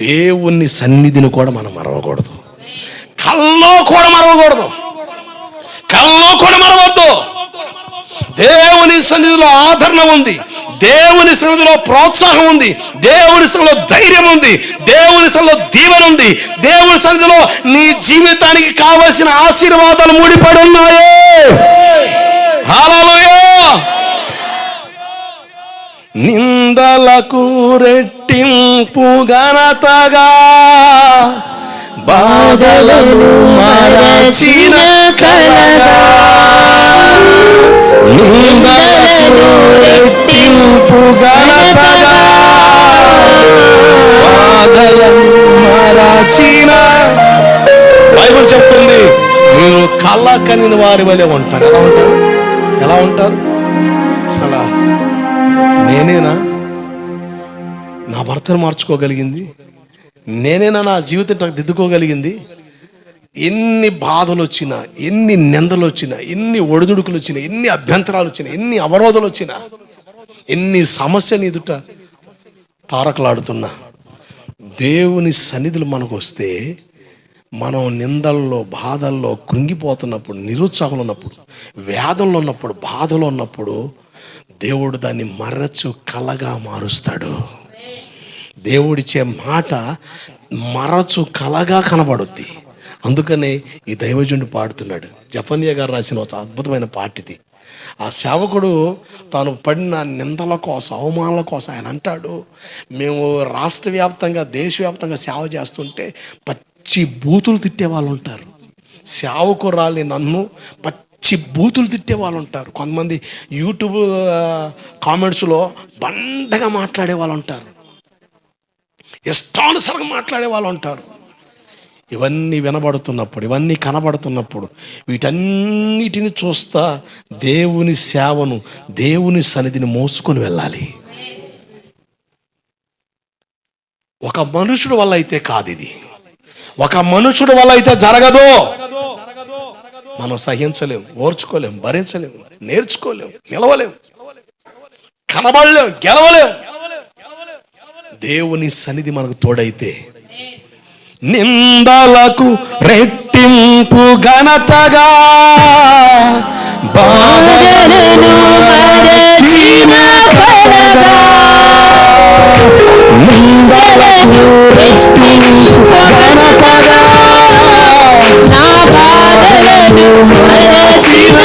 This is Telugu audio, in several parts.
దేవుని సన్నిధిని కూడా మనం మరవకూడదు. కల్లో కూడా మరవకూడదు. కల్లో కూడా మరవద్దు. దేవుని సన్నిధిలో ఆదరణ ఉంది. దేవుని సన్నిధిలో ప్రోత్సాహం ఉంది. దేవుని సన్నిధిలో ధైర్యం ఉంది. దేవుని సన్నిధిలో దీవెన ఉంది. దేవుని సన్నిధిలో నీ జీవితానికి కావలసిన ఆశీర్వాదాలు ముడిపడి ఉన్నాయో. నిందలకు రెట్టింపు ఘనతగా. బాధలను మరచిన కలగా. నిందలకు రెట్టింపు ఘనతగా. బాధలను మరచిన. బైబుల్ చెప్తుంది మీరు కళ్ళ కనిన వారి వలె ఉంటారు. ఎలా ఉంటారు? ఎలా ఉంటారు? అసలు నేనేనా? నా భర్తను మార్చుకోగలిగింది. నేనేనా నా జీవితం దిద్దుకోగలిగింది. ఎన్ని బాధలు వచ్చినా ఎన్ని నిందలు వచ్చినా ఎన్ని ఒడిదుడుకులు వచ్చినా ఎన్ని అభ్యంతరాలు వచ్చినా ఎన్ని అవరోధాలు వచ్చినా ఎన్ని సమస్యలు ఎదుట తారకలాడుతున్నా దేవుని సన్నిధులు మనకు వస్తే మనం నిందల్లో బాధల్లో కృంగిపోతున్నప్పుడు నిరుత్సాహంలో ఉన్నప్పుడు వేదంలో ఉన్నప్పుడు బాధలో ఉన్నప్పుడు దేవుడు దాన్ని మరచు కలగా మారుస్తాడు. దేవుడిచ్చే మాట మరచు కలగా కనబడుద్ది. అందుకనే ఈ దైవజుడు పాడుతున్నాడు. జఫన్య గారు రాసిన ఒక అద్భుతమైన పాట ఇది. ఆ సేవకుడు తాను పడిన నిందల కోసం అవమానాల కోసం ఆయన అంటాడు మేము రాష్ట్ర వ్యాప్తంగా దేశవ్యాప్తంగా సేవ చేస్తుంటే పచ్చి బూతులు తిట్టే వాళ్ళు ఉంటారు. సేవకురాలి నన్ను పచ్చి బూతులు తిట్టే వాళ్ళు ఉంటారు. కొంతమంది యూట్యూబ్ కామెంట్స్లో బండగా మాట్లాడే వాళ్ళు ఉంటారు. ఇష్టానుసరంగా మాట్లాడే వాళ్ళు ఉంటారు. ఇవన్నీ వినబడుతున్నప్పుడు ఇవన్నీ కనబడుతున్నప్పుడు వీటన్నిటిని చూస్తా దేవుని సేవను దేవుని సన్నిధిని మోసుకొని వెళ్ళాలి. ఒక మనుషుడు వల్ల అయితే కాదు ఇది. ఒక మనుషుడు వల్ల అయితే జరగదు. మనం సహించలేం ఓర్చుకోలేం భరించలేము నేర్చుకోలేం నిలవలేము కనబడలేం గెలవలేం. దేవుని సన్నిధి మనకు తోడైతే నిందలకు రెట్టింపు ఘనతగా బాధలను మరచిన కలగా నిందలకు రెట్టింపు ఘనతగా నా బాధలను మరచిన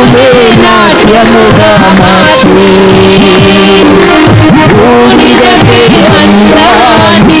దుఃఖములే నాట్యముగా మార్చి. బూడిదపై అందాన్ని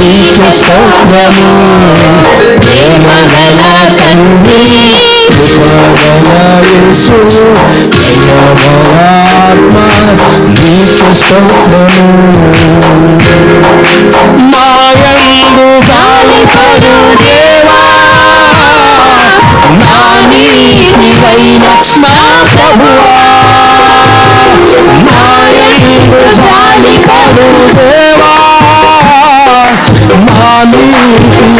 నీకు స్తోత్రము ప్రేమగల తండ్రి యేసు ఆత్మ నీకు స్తోత్రము మాయందు జాలిపడు దేవా నా నీతివైన నా ప్రభువా దేవా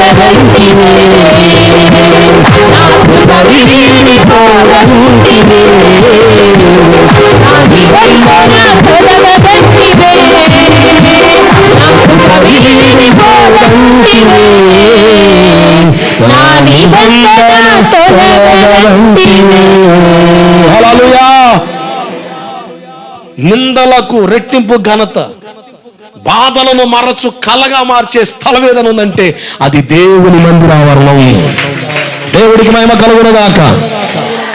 కొరగరంతివే వాళ్ళన్నారు నా కృపవీని నా నా నా నిబంధన నిందలకు రెట్టింపు ఘనత. బాధలను మరచు కలగా మార్చే స్థలం ఏదైనా ఉందంటే అది దేవుని మందిరావరణం దేవుడికి మహిమ కలుగునగాక.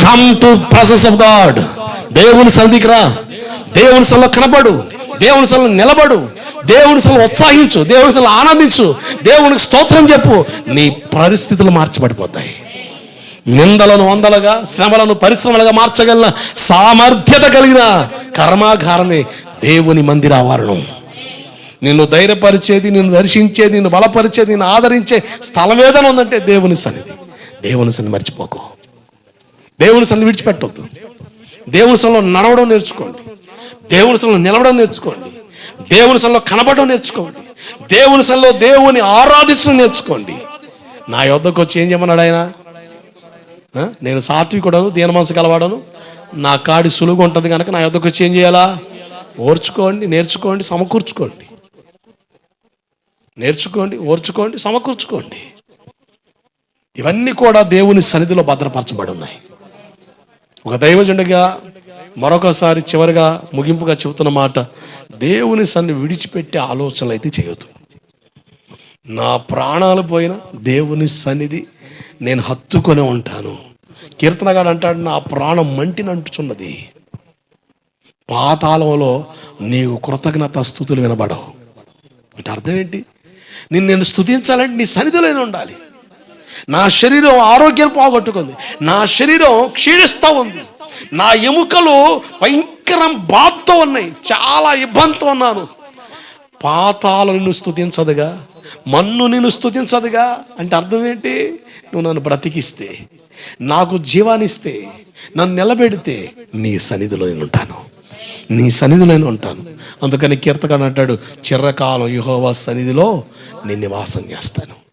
Come to presence of God దేవుని సన్నిధికి రా. దేవుని సన్నిలో కనబడు. దేవుని సన్నిలో నిలబడు. దేవుని సన్నిలో ఉత్సాహించు. దేవుని సల ఆనందించు. దేవునికి స్తోత్రం చెప్పు. నీ పరిస్థితులు మార్చబడిపోతాయి. నిందలను వందలుగా శ్రమలను పరిశ్రమలుగా మార్చగల సామర్థ్యత కలిగిన కర్మాగారమే దేవుని మందిర ఆవరణం నిన్ను ధైర్యపరిచేది నిన్ను దర్శించేది నిన్ను బలపరిచేది నిన్ను ఆదరించే స్థలం ఏదైనా ఉందంటే దేవుని సన్నిధి. దేవుని సన్నిధి మర్చిపోకు. దేవుని సన్నిధి విడిచిపెట్టొద్దు. దేవుని సన్నిలో నడవడం నేర్చుకోండి. దేవుని సన్నిలో నిలవడం నేర్చుకోండి. దేవుని సన్నిలో కనబడడం నేర్చుకోండి. దేవుని సన్నిలో దేవుని ఆరాధించడం నేర్చుకోండి. నా యొద్దకు వచ్చి ఏం చేయమన్నాడు ఆయన? నేను సాత్వికుడను దీన మనసు కలవాడను. నా కాడి సులువుగా ఉంటుంది కనుక నా యొద్దకు వచ్చి ఏం చేయాలా? ఓర్చుకోండి నేర్చుకోండి సమకూర్చుకోండి. నేర్చుకోండి ఓర్చుకోండి సమకూర్చుకోండి. ఇవన్నీ కూడా దేవుని సన్నిధిలో భద్రపరచబడి ఉన్నాయి ఒక దైవజనుడిగా మరొకసారి చివరిగా ముగింపుగా చెబుతున్న మాట దేవుని సన్ని విడిచిపెట్టే ఆలోచనలు అయితే చేయొద్దు. నా ప్రాణాలు పోయిన దేవుని సన్నిధి నేను హత్తుకొని ఉంటాను. కీర్తనగాడు అంటాడు నా ప్రాణం మంటినంటుచున్నది. పాతాళంలో నీకు కృతజ్ఞత స్థుతులు వినబడవు. అంటే అర్థం ఏంటి? నిన్ను నేను స్థుతించాలంటే నీ సన్నిధిలోనే ఉండాలి. నా శరీరం ఆరోగ్యం పోగొట్టుకుంది. నా శరీరం క్షీణిస్తూ ఉంది. నా ఎముకలు భయంకరం బాధతో ఉన్నాయి. చాలా ఇబ్బందితో ఉన్నాను. పాతాలు నిన్ను స్థుతించదుగా మన్ను నిన్ను స్థుతించదుగా అంటే అర్థం ఏంటి? నువ్వు నన్ను బ్రతికిస్తే నాకు జీవానిస్తే నన్ను నిలబెడితే నీ సన్నిధిలో నేను ఉంటాను. నీ సన్నిధిలో నేను ఉంటాను. అందుకని కీర్తకాడు అంటాడు చిరకాలం యుహోవా సన్నిధిలో నేను నివాసం చేస్తాను.